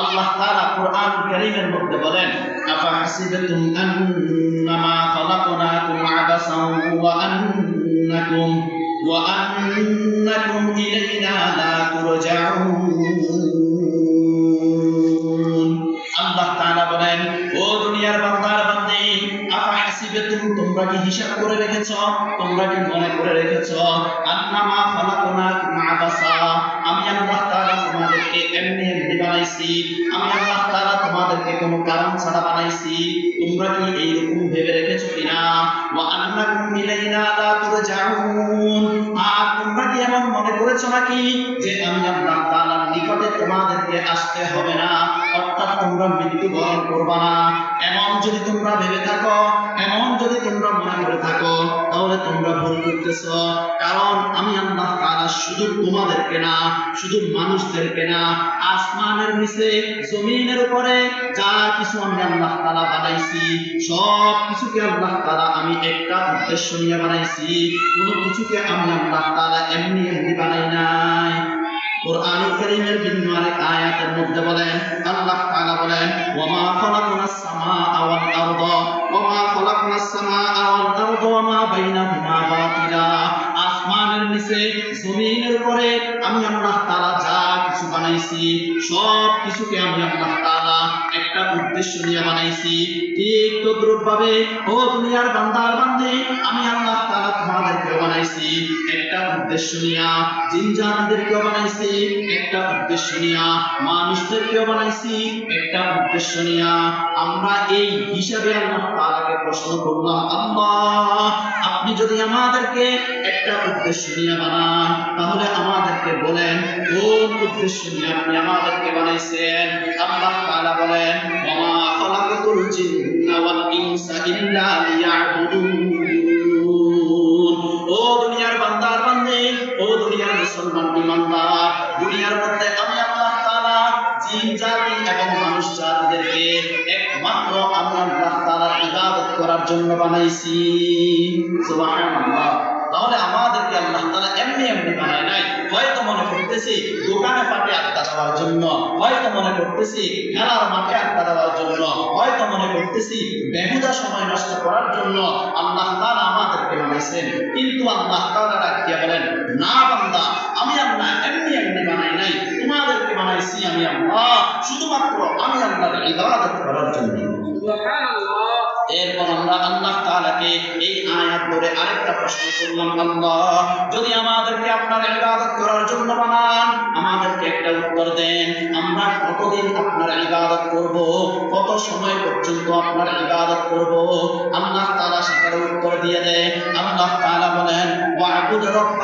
আল্লাহ তাআলা কোরআন কারীমের মধ্যে বলেন আফা হাসিবাতুম আন্নামা খালাকনাকুম আবাসাও ওয়া আন্নাকুম ওয়া আন্নাকুম ইলাইনা লা তুরজাউন। আল্লাহ তাআলা বলেন, ও দুনিয়ার বান্দার বান্দি, আফা তোমরা কি তোমাদেরকে এমনি কারণ ছাড়া বানাইছি। তোমরা কি এইরকম ভেবে রেখেছো কিনা? আর তোমরা কি এমন মনে করেছ নাকি যে আমি নিকটে তোমাদেরকে আসতে হবে না? অর্থাৎ তোমরা মৃত্যুবরণ করবা না। এমন যদি তোমরা ভেবে থাকো যদি তোমরা মনে করে থাকো, তাহলে তোমরা ভুল করতেছো। কারণ আমি আল্লাহ তাআলা শুধু তোমাদেরকে না, শুধু মানুষদেরকে না, আসমানের নিচে, জমিনের উপরে যা কিছু আমি আল্লাহ তাআলা বানাইছি, সব কিছুকে আল্লাহ তাআলা আমি একটা উদ্দেশ্য নিয়ে বানাইছি। কোনো কিছুকে আমি আল্লাহ তাআলা এমনি এমনি বানাই নাই। কোরআনুল কারীমের ভিন্ন আরেক বাইনাহুমা বাতিলা। আসমানের নিচে, জমিনের পরে আমি আল্লাহ তাআলা যা কিছু বানাইছি, সব কিছুকে আমি আল্লাহ তাআলা একটা উদ্দেশ্য নিয়ে বানাইছি। ঠিক তদ্রুপ ভাবে ও দুনিয়ার বান্দার বান্দে, আমি আল্লাহ তাআলা তোমাদেরকে বানাইছি। উদ্দেশ্য নিয়ে জিন বানাইছি, একটা উদ্দেশ্য নিয়ে বানাইছি, একটা উদ্দেশ্য নিয়ে আমরা এই হিসাবে আল্লাহ তাআলাকে প্রশ্ন করলাম, আল্লাহ, আপনি যদি আমাদেরকে একটা উদ্দেশ্য নিয়ে বানান, তাহলে আমাদেরকে বলেন, কোন উদ্দেশ্য নিয়ে আপনি আমাদেরকে বানাইছেন? আল্লাহ তাআলা বলেন ওমা খালাকাতুল জিন্না ওয়াল ইনসা ইল্লা দুনিয়ার মধ্যে আমি আল্লাহ তাআলা জিন, জাতি এবং মানুষ জাতিদেরকে একমাত্র আমি আল্লাহ তাআলার ইবাদত করার জন্য বানাইছি। সুবহানাল্লাহ। তাহলে আমাদেরকে আল্লাহ তাআলা এমনি এমনি বানায় নাই। হয়তো মনে করতেছি দোকানে পাটে আড্ডা দেওয়ার জন্য, হয়তো মনে করতেছি খেলার মাঠে আড্ডা দেওয়ার জন্য, হয়তো মনে করতেছি বেহুদা সময় নষ্ট করার জন্য আল্লাহ তাআলা আমাদেরকে বানাইছেন। কিন্তু আল্লাহ তাআলা ডাক দিয়ে বলেন, না বান্দা বানাই নাই তোমাদেরকে বানাইছি আমি আল্লাহ শুধুমাত্র আমি আল্লাহর ইবাদত করার জন্য এরপর আমরা আল্লাহ তাআলাকে এই আয়াত ধরে আরেকটা প্রশ্ন করলাম আল্লাহ যদি আমাদেরকে আপনার ইবাদত করার জন্য বানান আমাদেরকে একটা উত্তর দেন। আমরা কতদিন আপনার ইবাদত করব? কত সময় পর্যন্ত আপনার ইবাদত করব? আল্লাহ তাআলা সেটার উত্তর দিয়ে দেয় আল্লাহ তাআলা বলেন ওয়াবুদ রাব্বাকা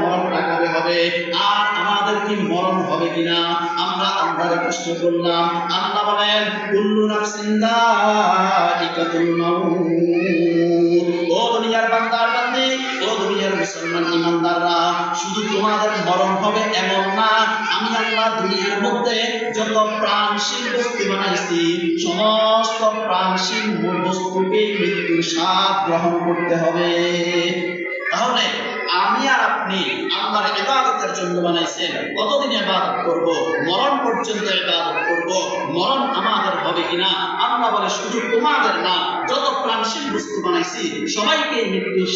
মরণটা কবে হবে। আর আমাদের কি মরণ হবে কিনা আমরা আল্লাহরে প্রশ্ন করলাম। আল্লাহ বলেন মাউত। ও দুনিয়ার বান্দার বান্দি, ও দুনিয়ার মুসলমান ইমানদাররা, শুধু তোমাদের মরণ হবে এমন না, আমি আল্লাহ দুনিয়ার মধ্যে যত প্রাণশীল বস্তু বানাইছি, সমস্ত প্রাণশীল বস্তুকে মৃত্যুর স্বাদ গ্রহণ করতে হবে। আপনি আল্লাহর ইবাদতের জন্য বানাইছেন। কতদিন ইবাদত করব? মরণ পর্যন্ত ইবাদত করব। মরণ আমাদের হবে কিনা? আল্লাহ বলে, শুধু তোমাদের না, যত প্রাণশীল বস্তু বানাইছি, সবাইকে মৃত্যুর